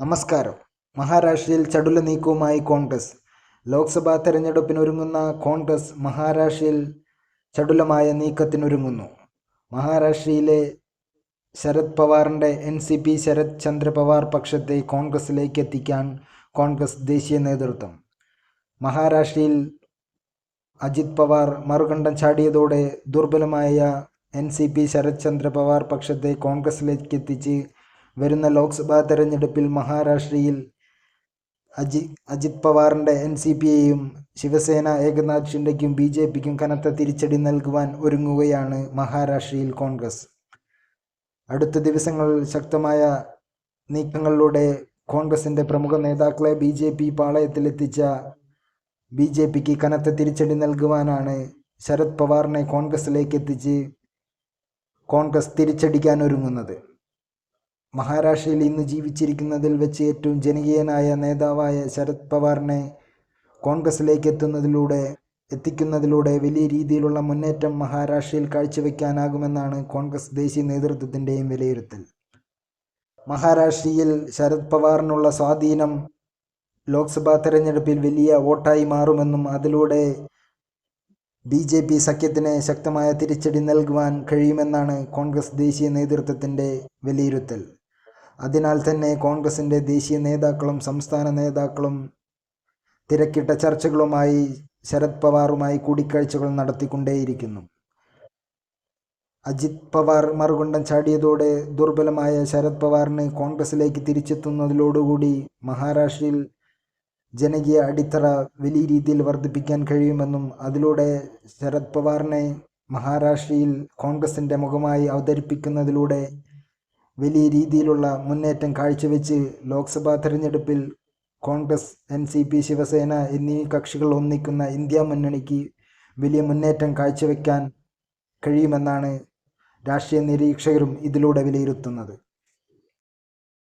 നമസ്കാരം. മഹാരാഷ്ട്രയിൽ ചടുല നീക്കവുമായി കോൺഗ്രസ്. ലോക്സഭാ തെരഞ്ഞെടുപ്പിനൊരുങ്ങുന്ന കോൺഗ്രസ് മഹാരാഷ്ട്രയിൽ ചടുലമായ നീക്കത്തിനൊരുങ്ങുന്നു. മഹാരാഷ്ട്രയിലെ Sharad പവാറിന്റെ N C P Sharad Chandra Pawar പക്ഷത്തെ കോൺഗ്രസിലേക്ക് എത്തിക്കാൻ കോൺഗ്രസ് ദേശീയ നേതൃത്വം. മഹാരാഷ്ട്രയിൽ അജിത് പവാർ മറുകണ്ഠം ചാടിയതോടെ ദുർബലമായ N C P Sharad Chandra Pawar പക്ഷത്തെ കോൺഗ്രസിലേക്ക് എത്തിച്ച് വരുന്ന ലോക്സഭാ തെരഞ്ഞെടുപ്പിൽ മഹാരാഷ്ട്രയിൽ അജി അജിത് പവാറിന്റെ എൻ സി പി ഐയും ശിവസേന ഏകനാഥ് ഷിൻഡയ്ക്കും ബി ജെ പിക്കും കനത്ത തിരിച്ചടി നൽകുവാൻ ഒരുങ്ങുകയാണ് മഹാരാഷ്ട്രയിൽ കോൺഗ്രസ്. അടുത്ത ദിവസങ്ങളിൽ ശക്തമായ നീക്കങ്ങളിലൂടെ കോൺഗ്രസിന്റെ പ്രമുഖ നേതാക്കളെ ബി ജെ പി പാളയത്തിലെത്തിച്ച ബി ജെ പിക്ക് കനത്ത തിരിച്ചടി നൽകുവാനാണ് ശരത് പവാറിനെ കോൺഗ്രസിലേക്ക് എത്തിച്ച് കോൺഗ്രസ് തിരിച്ചടിക്കാൻ ഒരുങ്ങുന്നത്. മഹാരാഷ്ട്രയിൽ ഇന്ന് ജീവിച്ചിരിക്കുന്നതിൽ വെച്ച് ഏറ്റവും ജനകീയനായ നേതാവായ ശരത് പവാറിനെ കോൺഗ്രസിലേക്ക് എത്തുന്നതിലൂടെ എത്തിക്കുന്നതിലൂടെ വലിയ രീതിയിലുള്ള മുന്നേറ്റം മഹാരാഷ്ട്രയിൽ കാഴ്ചവെക്കാനാകുമെന്നാണ് കോൺഗ്രസ് ദേശീയ നേതൃത്വത്തിന്റെയും വിലയിരുത്തൽ. മഹാരാഷ്ട്രയിൽ ശരത് പവാറിനുള്ള സ്വാധീനം ലോക്സഭാ തെരഞ്ഞെടുപ്പിൽ വലിയ വോട്ടായി മാറുമെന്നും അതിലൂടെ ബി ജെ പി സഖ്യത്തിന് ശക്തമായ തിരിച്ചടി നൽകുവാൻ കഴിയുമെന്നാണ് കോൺഗ്രസ് ദേശീയ നേതൃത്വത്തിന്റെ വിലയിരുത്തൽ. അതിനാൽ തന്നെ കോൺഗ്രസിന്റെ ദേശീയ നേതാക്കളും സംസ്ഥാന നേതാക്കളും തിരക്കിട്ട ചർച്ചകളുമായി ശരത് പവാറുമായി കൂടിക്കാഴ്ചകൾ നടത്തിക്കൊണ്ടേയിരിക്കുന്നു. അജിത് പവാർ മറുകൊണ്ടം ചാടിയതോടെ ദുർബലമായ ശരത് പവാറിന് കോൺഗ്രസിലേക്ക് തിരിച്ചെത്തുന്നതിലോടുകൂടി മഹാരാഷ്ട്രയിൽ ജനകീയ അടിത്തറ വലിയ രീതിയിൽ വർദ്ധിപ്പിക്കാൻ കഴിയുമെന്നും അതിലൂടെ ശരത് പവാറിനെ മഹാരാഷ്ട്രയിൽ കോൺഗ്രസിന്റെ മുഖമായി അവതരിപ്പിക്കുന്നതിലൂടെ വലിയ രീതിയിലുള്ള മുന്നേറ്റം കാഴ്ചവെച്ച് ലോക്സഭാ തെരഞ്ഞെടുപ്പിൽ Congress N C P Shiv Sena എന്നീ കക്ഷികൾ ഒന്നിക്കുന്ന ഇന്ത്യ മുന്നണിക്ക് വലിയ മുന്നേറ്റം കാഴ്ചവെക്കാൻ കഴിയുമെന്നാണ് രാഷ്ട്രീയ നിരീക്ഷകരും ഇതിലൂടെ വിലയിരുത്തുന്നത്.